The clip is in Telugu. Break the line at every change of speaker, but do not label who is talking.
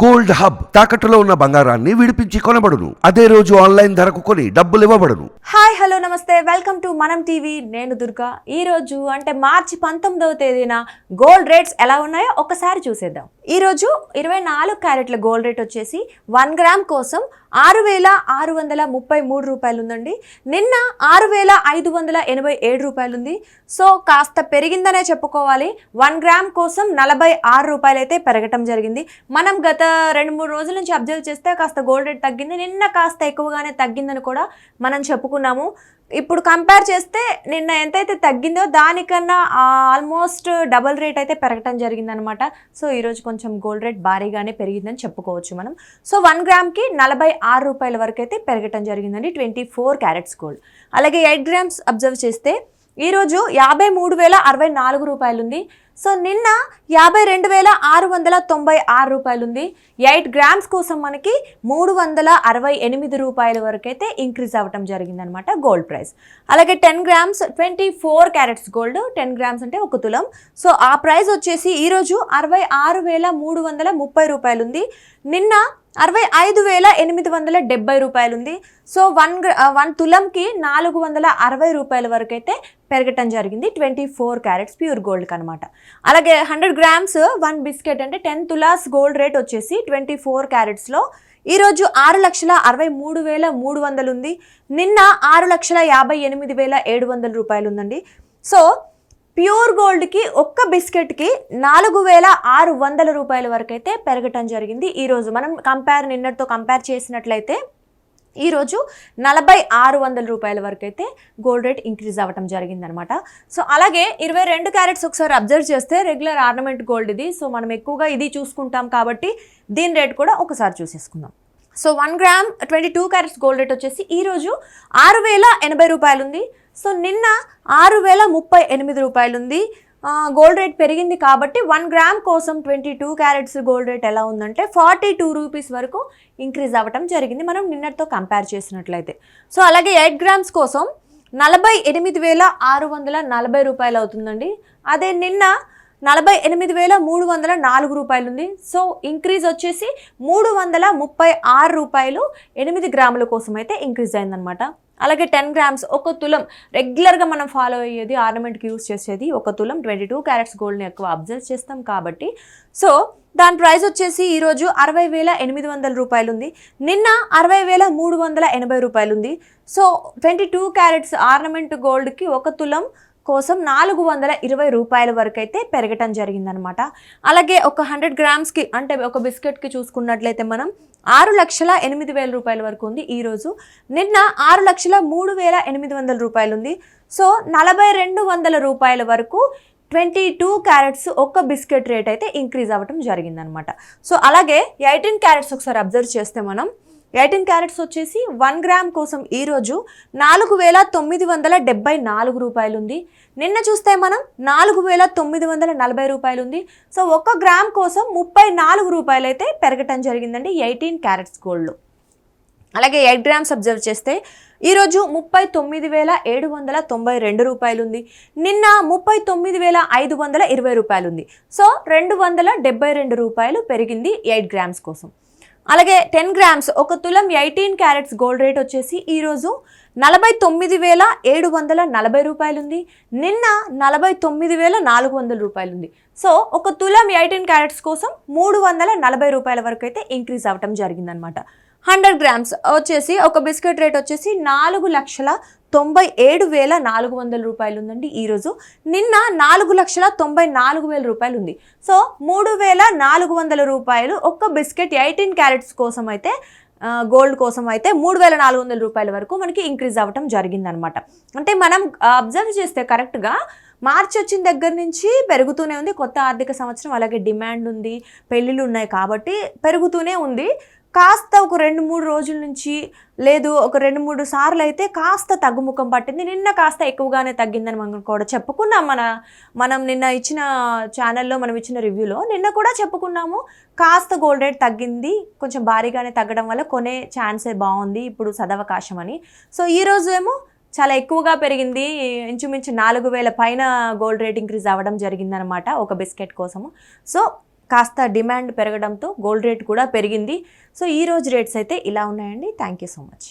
గోల్డ్ హబ్ తాకట్టులో ఉన్న బంగారాన్ని విడిపించి కొనబడును. అదే రోజు ఆన్లైన్ ధరకు కొని డబ్బులు ఇవ్వబడును.
Hi hello namaste. Welcome to Manam TV. నేను దుర్గా. ఈ రోజు అంటే మార్చి పంతొమ్మిదవ తేదీన గోల్డ్ రేట్స్ ఎలా ఉన్నాయో ఒకసారి చూసేద్దాం. ఈరోజు ఇరవై నాలుగు క్యారెట్ల గోల్డ్ రేట్ వచ్చేసి వన్ గ్రామ్ కోసం ఆరు వేల ఆరు వందల ముప్పై మూడు రూపాయలు ఉందండి. నిన్న ఆరు వేల ఐదు వందల ఎనభై ఏడు రూపాయలు ఉంది. సో కాస్త పెరిగిందనే చెప్పుకోవాలి. వన్ గ్రామ్ కోసం నలభై ఆరు రూపాయలు అయితే పెరగటం జరిగింది. మనం గత రెండు మూడు రోజుల నుంచి అబ్జర్వ్ చేస్తే కాస్త గోల్డ్ రేట్ తగ్గింది. నిన్న కాస్త ఎక్కువగానే తగ్గిందని కూడా మనం చెప్పుకున్నాము. ఇప్పుడు కంపేర్ చేస్తే నిన్న ఎంతైతే తగ్గిందో దానికన్నా ఆల్మోస్ట్ డబల్ రేట్ అయితే పెరగటం జరిగిందనమాట. సో ఈరోజు కొంచెం గోల్డ్ రేట్ భారీగానే పెరిగిందని చెప్పుకోవచ్చు మనం. సో వన్ గ్రామ్కి నలభై ఆరు రూపాయల వరకు అయితే పెరగటం జరిగిందండి. ట్వంటీ ఫోర్ క్యారెట్స్ గోల్డ్ అలాగే ఎయిట్ గ్రామ్స్ అబ్జర్వ్ చేస్తే ఈరోజు యాభై మూడు వేల అరవై నాలుగు రూపాయలు ఉంది సో నిన్న యాభై రెండు వేల ఆరు వందల తొంభై ఆరు రూపాయలు ఉంది ఎయిట్ గ్రామ్స్ కోసం మనకి మూడు వందల అరవై ఎనిమిది రూపాయల వరకు అయితే ఇంక్రీజ్ అవ్వటం జరిగిందనమాట గోల్డ్ ప్రైస్. అలాగే ten grams twenty four carats gold ten grams అంటే ఒక తులం. సో ఆ ప్రైస్ వచ్చేసి ఈరోజు అరవై ఆరు వేల మూడు వందల ముప్పై రూపాయలు ఉంది నిన్న అరవై ఐదు వేల ఎనిమిది వందల డెబ్బై రూపాయలు ఉంది సో వన్ వన్ తులంకి నాలుగు వందల అరవై రూపాయల వరకు అయితే పెరగటం జరిగింది. ట్వంటీ ఫోర్ క్యారెట్స్ ప్యూర్ గోల్డ్కి అనమాట అలాగే హండ్రెడ్ గ్రామ్స్ వన్ బిస్కెట్ అంటే టెన్ తులాస్ గోల్డ్ రేట్ వచ్చేసి ట్వంటీ ఫోర్ క్యారెట్స్లో ఈరోజు ఆరు లక్షల అరవై మూడు వేల మూడు వందలు ఉంది. నిన్న ఆరు లక్షల యాభై ఎనిమిది వేల ఏడు వందల రూపాయలు ఉందండి. సో ప్యూర్ గోల్డ్కి ఒక్క బిస్కెట్కి నాలుగు వేల ఆరు వందల రూపాయల వరకు అయితే పెరగటం జరిగింది. ఈరోజు మనం కంపేర్ నిన్నటితో కంపేర్ చేసినట్లయితే ఈరోజు నలభై ఆరు వందల రూపాయల వరకు అయితే గోల్డ్ రేట్ ఇంక్రీజ్ అవ్వటం జరిగిందనమాట సో అలాగే ఇరవై రెండు క్యారెట్స్ ఒకసారి అబ్జర్వ్ చేస్తే రెగ్యులర్ ఆర్నమెంట్ గోల్డ్ ఇది. సో మనం ఎక్కువగా ఇది చూసుకుంటాం కాబట్టి దీని రేట్ కూడా ఒకసారి చూసేసుకుందాం. So one gram twenty two carats gold rate వచ్చేసి ఈరోజు ఆరు వేల ఎనభై రూపాయలు ఉంది సో నిన్న ఆరు వేల ముప్పై ఎనిమిది రూపాయలు ఉంది గోల్డ్ రేట్ పెరిగింది కాబట్టి వన్ గ్రామ్ కోసం twenty two carats gold rate ఎలా ఉందంటే ఫార్టీ టూ రూపీస్ వరకు ఇంక్రీజ్ అవ్వటం జరిగింది. మనం నిన్నటితో కంపేర్ చేసినట్లయితే. సో అలాగే ఎయిట్ గ్రామ్స్ కోసం నలభై ఎనిమిది వేల ఆరు వందల నలభై రూపాయలు అవుతుందండి. అదే నిన్న నలభై ఎనిమిది వేల మూడు వందల నాలుగు రూపాయలు ఉంది సో ఇంక్రీజ్ వచ్చేసి మూడు వందల ముప్పై ఆరు రూపాయలు ఎనిమిది గ్రాముల కోసం అయితే ఇంక్రీజ్ అయిందనమాట అలాగే టెన్ గ్రామ్స్ ఒక తులం రెగ్యులర్గా మనం ఫాలో అయ్యేది ఆర్నమెంట్కి యూస్ చేసేది ఒక తులం ట్వంటీ టూ క్యారెట్స్ గోల్డ్ని ఎక్కువ అబ్జర్వ్ చేస్తాం కాబట్టి. సో దాని ప్రైస్ వచ్చేసి ఈరోజు అరవై వేల ఎనిమిది వందల రూపాయలు ఉంది నిన్న అరవై వేల మూడు వందల ఎనభై రూపాయలు ఉంది so twenty two carats ornament గోల్డ్కి ఒక తులం కోసం నాలుగు వందల ఇరవై రూపాయల వరకు అయితే పెరగటం జరిగిందనమాట. అలాగే ఒక హండ్రెడ్ గ్రామ్స్కి అంటే ఒక బిస్కెట్కి చూసుకున్నట్లయితే మనం ఆరు లక్షల ఎనిమిది వేల రూపాయల వరకు ఉంది ఈరోజు. నిన్న ఆరు లక్షల మూడు వేల ఎనిమిది వందల రూపాయలు ఉంది. సో నలభై రెండు వందల రూపాయల వరకు ట్వంటీ టూ క్యారెట్స్ ఒక్క బిస్కెట్ రేట్ అయితే ఇంక్రీజ్ అవ్వటం జరిగిందనమాట. సో అలాగే ఎయిటీన్ క్యారెట్స్ ఒకసారి అబ్జర్వ్ చేస్తే మనం ఎయిటీన్ క్యారెట్స్ వచ్చేసి వన్ గ్రామ్ కోసం ఈరోజు నాలుగు వేల తొమ్మిది వందల డెబ్బై నాలుగు రూపాయలు ఉంది నిన్న చూస్తే మనం నాలుగు వేల తొమ్మిది వందల నలభై రూపాయలు ఉంది సో ఒక గ్రామ్ కోసం ముప్పై నాలుగు రూపాయలు అయితే పెరగటం జరిగిందండి ఎయిటీన్ క్యారెట్స్ గోల్డ్లో అలాగే ఎయిట్ గ్రామ్స్ అబ్జర్వ్ చేస్తే ఈరోజు ముప్పై తొమ్మిది వేల ఏడు వందల తొంభై రెండు రూపాయలు ఉంది నిన్న ముప్పై తొమ్మిది వేల ఐదు వందల ఇరవై రూపాయలు ఉంది సో రెండు వందల డెబ్బై రెండు రూపాయలు పెరిగింది ఎయిట్ గ్రామ్స్ కోసం. అలాగే టెన్ గ్రామ్స్ ఒక తులం ఎయిటీన్ క్యారెట్స్ గోల్డ్ రేట్ వచ్చేసి ఈరోజు నలభై తొమ్మిది వేల ఏడు వందల నలభై రూపాయలు ఉంది నిన్న నలభై తొమ్మిది వేల నాలుగు వందల రూపాయలు ఉంది సో ఒక తులం ఎయిటీన్ క్యారెట్స్ కోసం మూడు వందల నలభై రూపాయల వరకు అయితే ఇంక్రీజ్ అవ్వటం జరిగిందనమాట హండ్రెడ్ గ్రామ్స్ వచ్చేసి ఒక బిస్కెట్ రేట్ వచ్చేసి నాలుగు లక్షల తొంభై ఏడు వేల నాలుగు వందల రూపాయలు ఉందండి ఈరోజు. నిన్న నాలుగు లక్షల తొంభై నాలుగు వేల రూపాయలు ఉంది సో మూడు వేల నాలుగు వందల రూపాయలు ఒక్క బిస్కెట్ ఎయిటీన్ క్యారెట్స్ కోసం అయితే గోల్డ్ కోసం అయితే మూడు వేల నాలుగు వందల రూపాయల వరకు మనకి ఇంక్రీజ్ అవ్వటం జరిగిందనమాట. అంటే మనం అబ్జర్వ్ చేస్తే కరెక్ట్గా మార్చి వచ్చిన దగ్గర నుంచి పెరుగుతూనే ఉంది. కొత్త ఆర్థిక సంవత్సరం అలాగే డిమాండ్ ఉంది పెళ్ళిళ్ళు ఉన్నాయి కాబట్టి పెరుగుతూనే ఉంది. కాస్త ఒక రెండు మూడు రోజుల నుంచి లేదు ఒక రెండు మూడు సార్లు అయితే కాస్త తగ్గుముఖం పట్టింది. నిన్న కాస్త ఎక్కువగానే తగ్గిందని మనం కూడా చెప్పుకున్నాం. మన మనం నిన్న ఇచ్చిన ఛానల్లో మనం ఇచ్చిన రివ్యూలో నిన్న కూడా చెప్పుకున్నాము. కాస్త గోల్డ్ రేట్ తగ్గింది. కొంచెం భారీగానే తగ్గడం వల్ల కొనే ఛాన్సే బాగుంది. ఇప్పుడు సదవకాశం అని. సో ఈ రోజు ఏమో చాలా ఎక్కువగా పెరిగింది. ఇంచుమించు నాలుగు వేల పైన గోల్డ్ రేట్ ఇంక్రీజ్ అవ్వడం జరిగిందనమాట ఒక బిస్కెట్ కోసము. సో కాస్త డిమాండ్ పెరగడంతో గోల్డ్ రేట్ కూడా పెరిగింది. సో ఈ రోజు రేట్స్ అయితే ఇలా ఉన్నాయండి. Thank you so much.